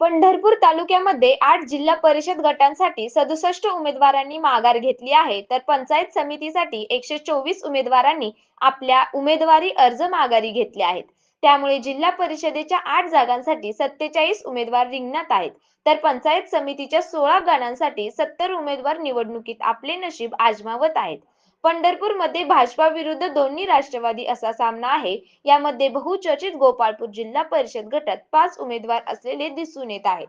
पंढरपूर तालुक्यामध्ये आठ जिल्हा परिषद गटांसाठी सदुसष्ट उमेदवारांनी माघार घेतली आहे. तर पंचायत समितीसाठी एकशे चोवीस उमेदवारांनी आपल्या उमेदवारी अर्ज माघारी घेतले आहेत. त्यामुळे जिल्हा परिषदेच्या आठ जागांसाठी सत्तेचाळीस उमेदवार रिंगणात आहेत. तर पंचायत समितीच्या सोळा गणांसाठी सत्तर उमेदवार निवडणुकीत आपले नशीब आजमावत आहेत. पंढरपूरमध्ये भाजपा विरुद्ध दोन्ही राष्ट्रवादी असा सामना आहे. यामध्ये बहुचर्चित गोपाळपूर जिल्हा परिषद गटात पाच उमेदवार असलेले दिसून येत आहेत.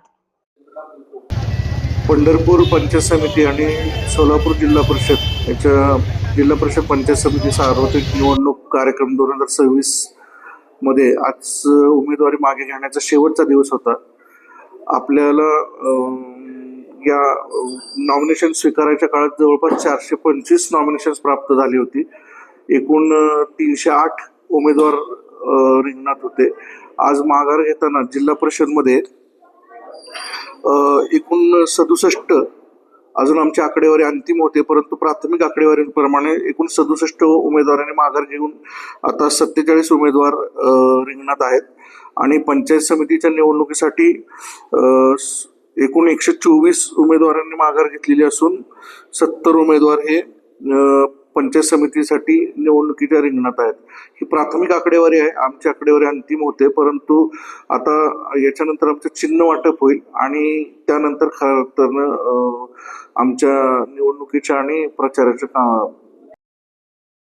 पंढरपूर पंचायत समिती आणि सोलापूर जिल्हा परिषद याच्या जिल्हा परिषद पंचायत समिती सार्वत्रिक निवडणूक कार्यक्रम दोन हजार सव्वीसमध्ये आज उमेदवारी मागे घेण्याचा शेवटचा दिवस होता. आपल्याला या नॉमिनेशन स्वीकारायच्या काळात जवळपास चारशे पंचवीस नॉमिनेशन्स प्राप्त झाली होती. एकूण तीनशे आठ उमेदवार रिंगणात होते. आज माघार घेताना जिल्हा परिषदमध्ये एकूण सदुसष्ट अजून आमची आकडेवारी अंतिम होते परंतु प्राथमिक आकडेवारीप्रमाणे एकूण सदुसष्ट उमेदवारांनी माघार घेऊन आता सत्तेचाळीस उमेदवार रिंगणात आहेत. आणि पंचायत समितीच्या निवडणुकीसाठी एकूण एकशे चोवीस उमेदवारांनी माघार घेतलेली असून सत्तर उमेदवार हे पंचायत समितीसाठी निवडणुकीच्या रिंगणात आहेत. ही प्राथमिक आकडेवारी आहे. आमची आकडेवारी अंतिम होते. परंतु आता याच्यानंतर आमचं चिन्ह वाटप होईल आणि त्यानंतर खरं तर आमच्या निवडणुकीच्या आणि प्रचाराच्या का